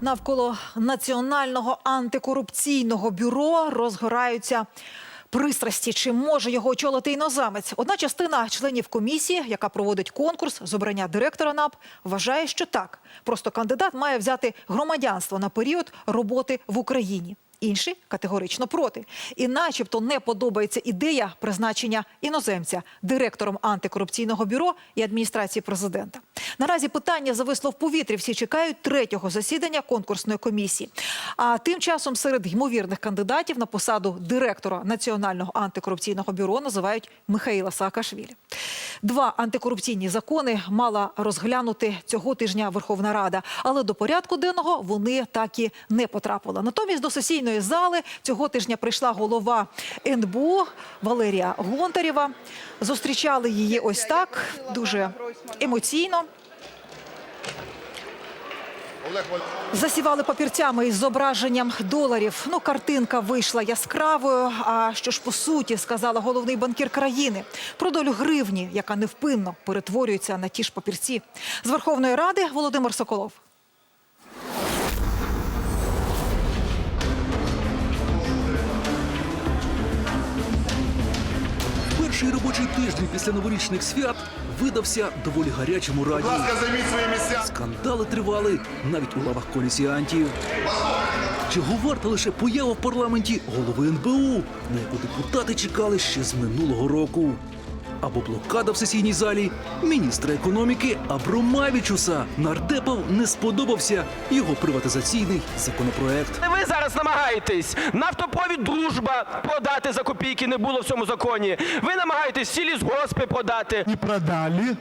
Навколо національного антикорупційного бюро розгораються пристрасті. Чи може його очолити іноземець? Одна частина членів комісії, яка проводить конкурс з обрання директора НАП, вважає, що так. Просто кандидат має взяти громадянство на період роботи в Україні. Інші категорично проти. І начебто не подобається ідея призначення іноземця директором антикорупційного бюро і адміністрації президента. Наразі питання зависло в повітрі. Всі чекають третього засідання конкурсної комісії. А тим часом серед ймовірних кандидатів на посаду директора Національного антикорупційного бюро називають Михаїла Саакашвілі. Два антикорупційні закони мала розглянути цього тижня Верховна Рада, але до порядку денного вони так і не потрапили. Натомість до сесійної зали цього тижня прийшла голова НБУ Валерія Гонтарєва. Зустрічали її ось так дуже емоційно. Засівали папірцями із зображенням доларів. Ну, картинка вийшла яскравою. А що ж по суті сказала головний банкір країни про долю гривні, яка невпинно перетворюється на ті ж папірці. З Верховної Ради Володимир Соколов. Перший робочий тиждень після новорічних свят видався доволі гарячому раді. Будь ласка, займіть свої місця. Скандали тривали навіть у лавах колісіантів. Чого варта лише поява в парламенті голови НБУ, на яку депутати чекали ще з минулого року. Або блокада в сесійній залі міністра економіки Абромавічуса. Нардепов не сподобався його приватизаційний законопроект. Ви зараз намагаєтесь нафтопровід дружба продати за копійки, не було в цьому законі. Ви намагаєтесь цілі згоспи продати. і продали,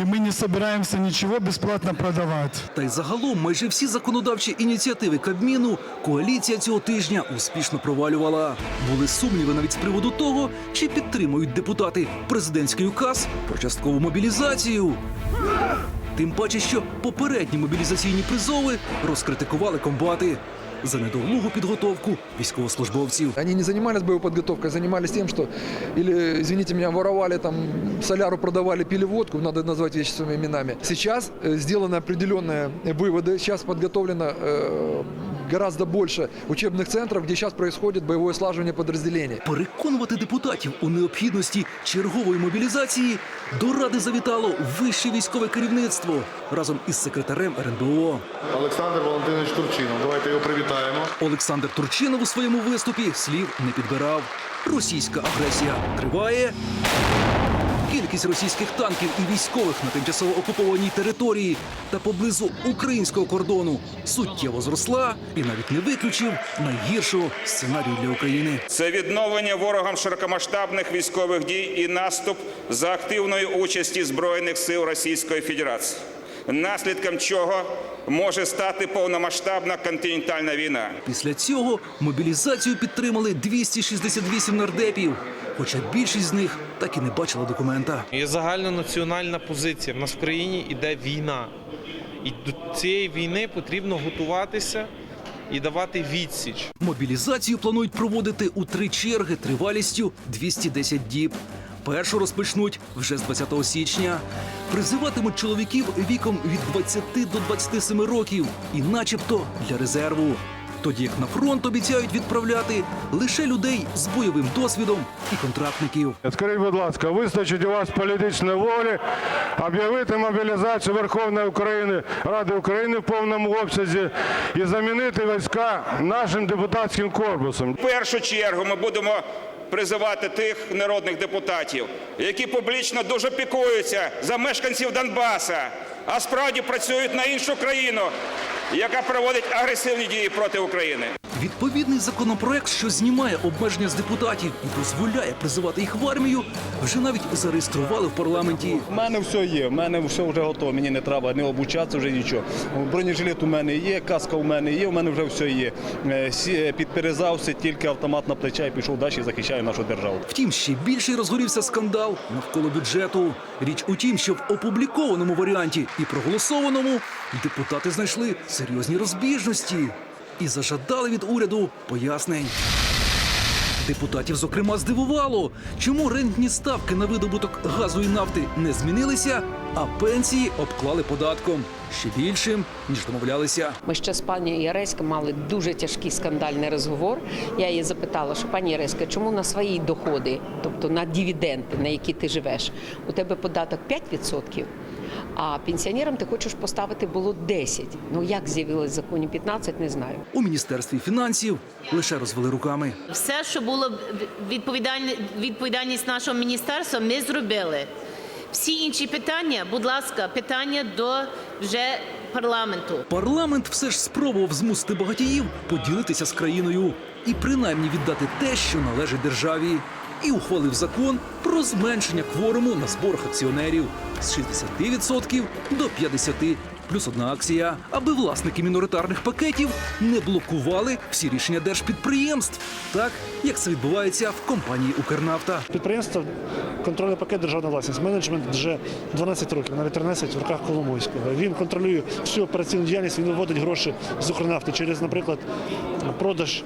и мы не собираемся ничего бесплатно продавать. Та й загалом майже всі законодавчі ініціативи Кабміну коаліція цього тижня успішно провалювала. Були сумніви навіть з приводу того, чи підтримують депутати президентський указ про часткову мобілізацію. Тим паче, що попередні мобілізаційні призови розкритикували комбати за недолугу підготовку військовослужбовців. Они не занимались боевой подготовкой, занимались тем, что или, извините меня, воровали там, соляру продавали, пили водку, надо назвать вещи своими именами. Сейчас э, сделаны определенные выводы, сейчас подготовлено э, гораздо больше учебных центров, где сейчас происходит боевое слаживание подразделений. Переконувати депутатів у необхідності чергової мобілізації до ради завітало вище військове керівництво разом із секретарем РНБО. Олександр Валентинович Турчинов. Давайте його привітаємо. Олександр Турчинов у своєму виступі слів не підбирав. Російська агресія триває. Кількість російських танків і військових на тимчасово окупованій території та поблизу українського кордону суттєво зросла і навіть не виключив найгіршого сценарію для України. Це відновлення ворогам широкомасштабних військових дій і наступ за активної участі Збройних сил Російської Федерації, наслідком чого може стати повномасштабна континентальна війна. Після цього мобілізацію підтримали 268 нардепів, хоча більшість з них так і не бачила документа. Є загальнонаціональна позиція. В нас в країні йде війна. І до цієї війни потрібно готуватися і давати відсіч. Мобілізацію планують проводити у три черги тривалістю 210 діб. Першу розпочнуть вже з 20 січня. Призиватимуть чоловіків віком від 20 до 27 років, і начебто для резерву. Тоді як на фронт обіцяють відправляти лише людей з бойовим досвідом і контрактників. Скажіть, будь ласка, вистачить у вас політичної волі об'явити мобілізацію Верховної України Ради України в повному обсязі і замінити війська нашим депутатським корпусом. В першу чергу ми будемо призивати тих народних депутатів, які публічно дуже пікуються за мешканців Донбаса, а справді працюють на іншу країну, яка проводить агресивні дії проти України. Відповідний законопроект, що знімає обмеження з депутатів і дозволяє призивати їх в армію, вже навіть зареєстрували в парламенті. У мене все є, в мене все вже готово, мені не треба не обучатися вже нічого. Бронежилет у мене є, каска у мене є, у мене вже все є. Е, сі- Підперезався, тільки автомат на плече і пішов далі і захищаю нашу державу. Втім, ще більший розгорівся скандал навколо бюджету. Річ у тім, що в опублікованому варіанті і проголосованому депутати знайшли серйозні розбіжності і зажадали від уряду пояснень. Депутатів, зокрема, здивувало, чому рентні ставки на видобуток газу і нафти не змінилися, а пенсії обклали податком ще більшим, ніж домовлялися. Ми ще з пані Яресько мали дуже тяжкий скандальний розговор. Я її запитала, що пані Яреська, чому на свої доходи, тобто на дивіденди, на які ти живеш, у тебе податок 5%, а пенсіонерам ти хочеш поставити було 10%. Ну як з'явилось в законі 15, не знаю. У міністерстві фінансів лише розвели руками. Все, що було відповідальне- відповідальність нашого міністерства, ми зробили. Всі інші питання, будь ласка, питання до вже парламенту. Парламент все ж спробував змусити багатіїв поділитися з країною і принаймні віддати те, що належить державі, і ухвалив закон про зменшення кворуму на зборах акціонерів з 60% до 50% плюс одна акція, аби власники міноритарних пакетів не блокували всі рішення держпідприємств, так як це відбувається в компанії Укрнафта. Підприємство контрольний пакет державна власність. Менеджмент вже 12 років, навіть 13 в руках Коломойського. Він контролює всю операційну діяльність, він виводить гроші з Укрнафти через, наприклад, продаж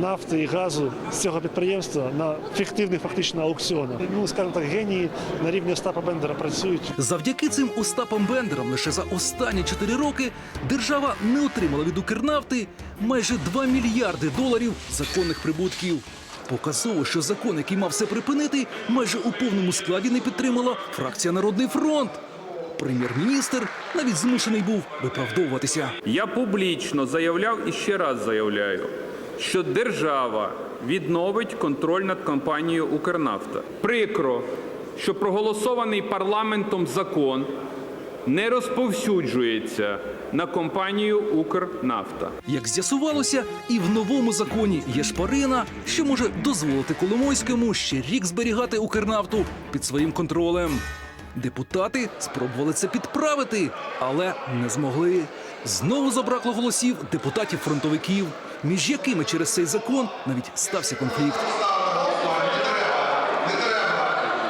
нафти і газу з цього підприємства на фіктивних фактично аукціонах. Ну, скажімо так, генії на рівні Остапа Бендера працюють. Завдяки цим Остапам Бендерам лише за останні 4 роки держава не отримала від Укрнафти майже 2 мільярди доларів законних прибутків. Показово, що закон, який мав все припинити, майже у повному складі не підтримала фракція Народний фронт. Прем'єр-міністр навіть змушений був виправдовуватися. Я публічно заявляв і ще раз заявляю, що держава відновить контроль над компанією Укрнафта. Прикро, що проголосований парламентом закон не розповсюджується на компанію Укрнафта. Як з'ясувалося, і в новому законі є шпарина, що може дозволити Коломойському ще рік зберігати Укрнафту під своїм контролем. Депутати спробували це підправити, але не змогли. Знову забракло голосів депутатів-фронтовиків, між якими через цей закон навіть стався конфлікт.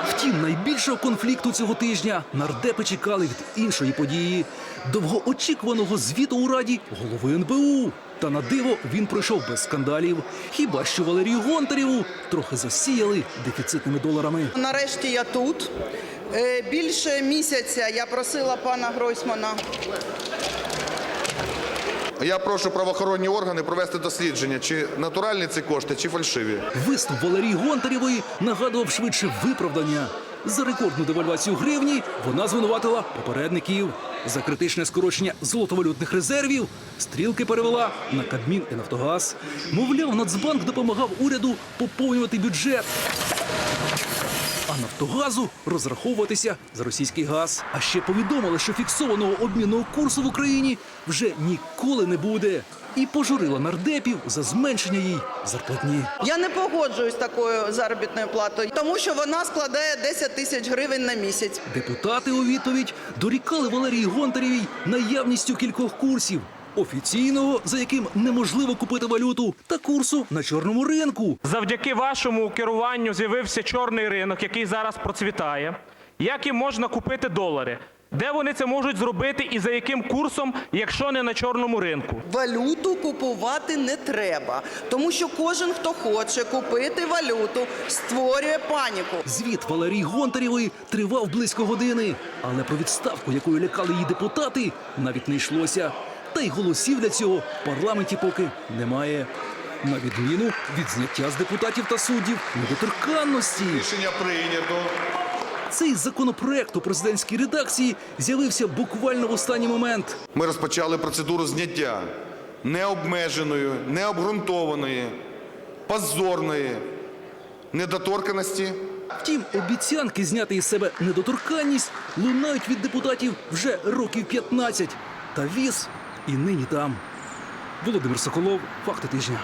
Втім, найбільшого конфлікту цього тижня нардепи чекали від іншої події довгоочікуваного звіту у раді голови НБУ. Та на диво він пройшов без скандалів. Хіба що Валерію Гонтарєву трохи засіяли дефіцитними доларами. Нарешті я тут. Е, Більше місяця я просила пана Гройсмана Я прошу правоохоронні органи провести дослідження, чи натуральні ці кошти, чи фальшиві. Виступ Валерії Гонтарєвої нагадував швидше виправдання. За рекордну девальвацію гривні вона звинуватила попередників. За критичне скорочення золотовалютних резервів стрілки перевела на Кабмін і Нафтогаз. Мовляв, Нацбанк допомагав уряду поповнювати бюджет. Нафтогазу розраховуватися за російський газ. А ще повідомили, що фіксованого обмінного курсу в Україні вже ніколи не буде. І пожурила нардепів за зменшення їй зарплатні. Я не погоджуюсь з такою заробітною платою, тому що вона складає 10 тисяч гривень на місяць. Депутати у відповідь дорікали Валерії Гонтарєвій наявністю кількох курсів. Офіційного, за яким неможливо купити валюту, та курсу на чорному ринку. Завдяки вашому керуванню з'явився чорний ринок, який зараз процвітає. Як їм можна купити долари? Де вони це можуть зробити і за яким курсом, якщо не на чорному ринку? Валюту купувати не треба, тому що кожен, хто хоче купити валюту, створює паніку. Звіт Валерії Гонтарєвої тривав близько години, але про відставку, якою лякали її депутати, навіть не йшлося. Та й голосів для цього в парламенті поки немає. На відміну від зняття з депутатів та суддів недоторканності. Рішення прийнято. Цей законопроект у президентській редакції з'явився буквально в останній момент. Ми розпочали процедуру зняття необмеженої, необґрунтованої, позорної недоторканості Втім, обіцянки зняти із себе недоторканність лунають від депутатів вже років 15. Та віз і нині там. Володимир Соколов, факти тижня.